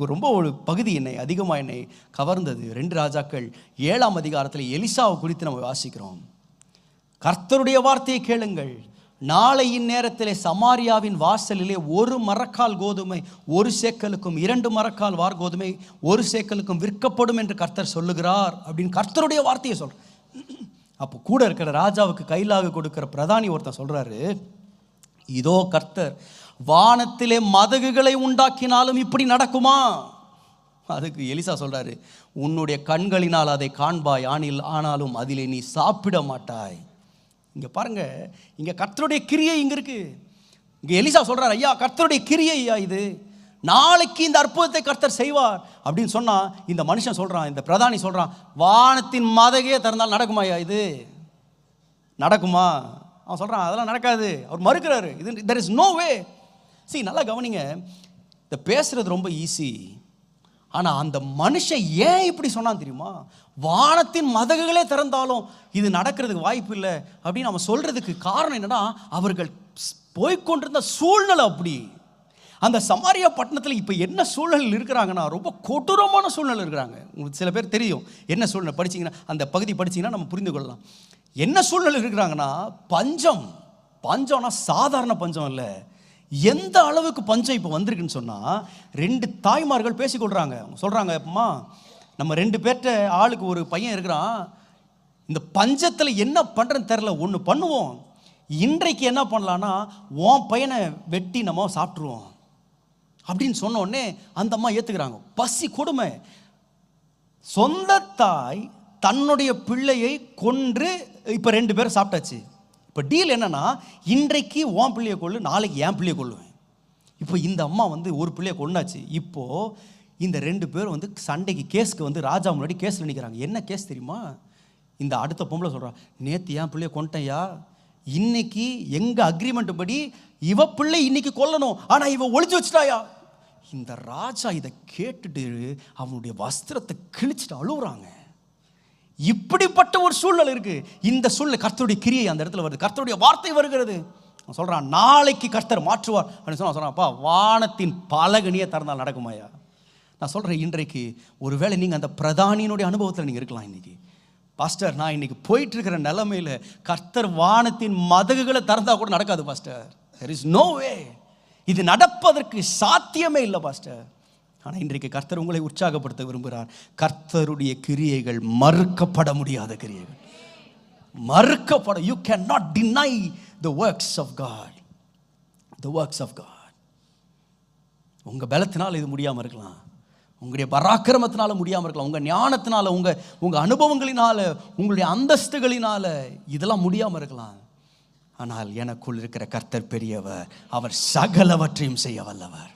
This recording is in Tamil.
எனக்கு ரொம்ப ஒரு பகுதி என்னை அதிகமாக என்னை கவர்ந்தது. ரெண்டு ராஜாக்கள் ஏழாம் அதிகாரத்தில் எலிசாவை குறித்து நம்ம வாசிக்கிறோம். கர்த்தருடைய வார்த்தையை கேளுங்கள். நாளையின் நேரத்திலே சமாரியாவின் வாசலிலே ஒரு மரக்கால் கோதுமை ஒரு சேக்கலுக்கும் இரண்டு மரக்கால் வார் கோதுமை ஒரு சேக்கலுக்கும் விற்கப்படும் என்று கர்த்தர் சொல்லுகிறார் அப்படின்னு கர்த்தருடைய வார்த்தையை சொல்கிறார் அப்போ கூட இருக்கிற ராஜாவுக்கு கையிலாக கொடுக்கிற பிரதானி ஒருத்தன் சொல்கிறாரு இதோ கர்த்தர் வானத்திலே மதகுகளை உண்டாக்கினாலும் இப்படி நடக்குமா? அதுக்கு எலிசா சொல்கிறாரு உன்னுடைய கண்களினால் அதை காண்பாய் ஆனில் ஆனாலும் அதிலே நீ சாப்பிட மாட்டாய். இங்கே பாருங்க இங்கே கர்த்தருடைய கிரியை இங்கே இருக்கு. இங்கே எலிசா சொல்கிறார் ஐயா கர்த்தருடைய கிரியை ஐயா இது. நாளைக்கு இந்த அற்புதத்தை கர்த்தர் செய்வார். அப்படின்னு சொன்னால் இந்த மனுஷன் சொல்கிறான் இந்த பிரதானி சொல்கிறான் வானத்தின் மதகையே திறந்தால் நடக்குமா ஐயா இது? நடக்குமா? அவன் சொல்கிறான் அதெல்லாம் நடக்காது. அவர் மறுக்கிறாரு இது தெர் இஸ் நோ வே சரி நல்லா கவனிங்க. இந்த பேசுறது ரொம்ப ஈஸி ஆனால் அந்த மனுஷன் ஏன் இப்படி சொன்னான் தெரியுமா? வானத்தின் மதகுகளே திறந்தாலும் இது நடக்கிறதுக்கு வாய்ப்பு இல்லை அப்படின்னு நம்ம சொல்கிறதுக்கு காரணம் என்னன்னா அவர்கள் போய்க்கொண்டிருந்த சூழ்நிலை அப்படி. அந்த சமாரியா பட்டணத்தில் இப்போ என்ன சூழ்நிலையில் இருக்கிறாங்கன்னா ரொம்ப கொடூரமான சூழ்நிலை இருக்கிறாங்க. உங்களுக்கு சில பேர் தெரியும் என்ன சூழ்நிலை படிச்சிங்கன்னா அந்த பகுதி படிச்சீங்கன்னா நம்ம புரிந்து கொள்ளலாம். என்ன சூழ்நிலை இருக்கிறாங்கன்னா பஞ்சம். பஞ்சம்னா சாதாரண பஞ்சம் இல்லை. எந்த அளவுக்கு பஞ்சம் இப்போ வந்திருக்குன்னு சொன்னால் ரெண்டு தாய்மார்கள் பேசிக்கொள்கிறாங்க அவங்க சொல்கிறாங்க அம்மா நம்ம ரெண்டு பேர்கிட்ட ஆளுக்கு ஒரு பையன் இருக்கிறான். இந்த பஞ்சத்தில் என்ன பண்ணுறன்னு தெரில ஒன்று பண்ணுவோம். இன்றைக்கு என்ன பண்ணலான்னா உன் பையனை வெட்டி நம்ம சாப்பிட்ருவோம் அப்படின்னு சொன்னோடனே அந்த அம்மா ஏற்றுக்கிறாங்க பசி கொடுமை. சொந்த தாய் தன்னுடைய பிள்ளையை கொன்று இப்போ ரெண்டு பேரும் சாப்பிட்டாச்சு. இப்போ டீல் என்னன்னா இன்றைக்கு உன் பிள்ளையை கொள்ளு நாளைக்கு என் பிள்ளையை கொள்ளுவேன் இப்போ இந்த அம்மா வந்து ஒரு பிள்ளையை கொண்டாச்சு இப்போது இந்த ரெண்டு பேரும் வந்து சண்டைக்கு கேஸ்க்கு வந்து ராஜா முன்னாடி கேஸில் நிற்கிறாங்க என்ன கேஸ் தெரியுமா? இந்த அடுத்த பொம்பளை சொல்றா நேற்று என் பிள்ளைய கொண்டேயா இன்னைக்கு எங்கள் அக்ரிமெண்ட் படி இவ பிள்ளை இன்னைக்கு கொல்லணும். ஆனால் இவ ஒளிச்சு வச்சிட்டாயா? இந்த ராஜா இதை கேட்டுட்டு அவனுடைய வஸ்திரத்தை கிழிச்சிட்டு அழுகுறாங்க இப்படிப்பட்ட ஒரு சூழ்நிலை இருக்கு. இந்த சூழ்நிலை கர்த்தருடைய கிரியை அந்த இடத்துல வருது. கர்த்தருடைய வார்த்தை வருகிறது. அவன் சொல்றான் நாளைக்கு கர்த்தர் மாற்றுவார். அப்படின்னு சொன்னா சொல்றான் வானத்தின் பலகனியே திறந்தால் நடக்குமாயா நான் சொல்றேன் இன்றைக்கு ஒருவேளை நீங்க அந்த பிரதானியினுடைய அனுபவத்தில் நீங்க இருக்கலாம் இன்னைக்கு. பாஸ்டர் நான் இன்னைக்கு போயிட்டு இருக்கிற கர்த்தர் வானத்தின் மதகுகளை திறந்தா கூட நடக்காது pastor. There is no way இது நடப்பதற்கு சாத்தியமே இல்லை பாஸ்டர். ஆனால் இன்றைக்கு கர்த்தர் உங்களை உற்சாகப்படுத்த விரும்புகிறார். கர்த்தருடைய கிரியைகள் மறுக்கப்பட முடியாத கிரியைகள். மறுக்கப்பட you can not deny the works of God the works of God உங்கள் பலத்தினால் இது முடியாமல் இருக்கலாம். உங்களுடைய பராக்கிரமத்தினால முடியாமல் இருக்கலாம். உங்கள் ஞானத்தினால உங்கள் உங்கள் அனுபவங்களினால உங்களுடைய அந்தஸ்துகளினால இதெல்லாம் முடியாமல் இருக்கலாம். ஆனால் எனக்குள் இருக்கிற கர்த்தர் பெரியவர் அவர் சகலவற்றையும் செய்ய வல்லவர்.